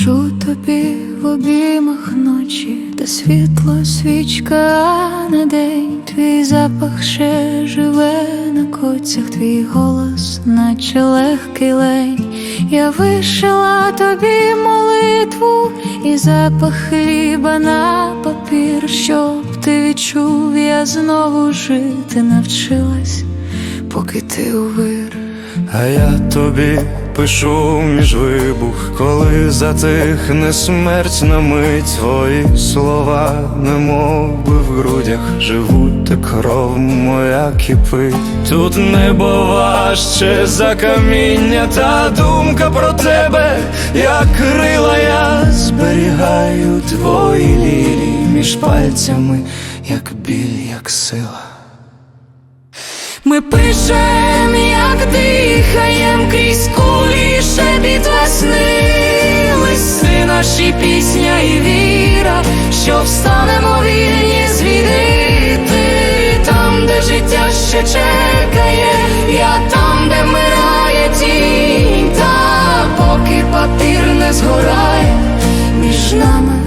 Лежу тобі в обіймах ночі, та світло свічка на день, твій запах ще живе на коцях, твій голос, наче легкий лень. Я вишила тобі молитву і запах хліба на папір, щоб ти відчув, я знову жити навчилась, поки ти у вир. А я тобі пишу між вибух, коли затихне смерть на мить твої слова, немов би в грудях живуть, та кров моя кипить. Тут небо важче за каміння, та думка про тебе, як крила, я зберігаю твої лілії між пальцями, як біль, як сила. Ми пишем, як кулі шебіт сни наші пісня і віра, що встанемо вільні звідти. Там, де життя ще чекає, я там, де мирає тінь. Та поки папір не згорає, між нами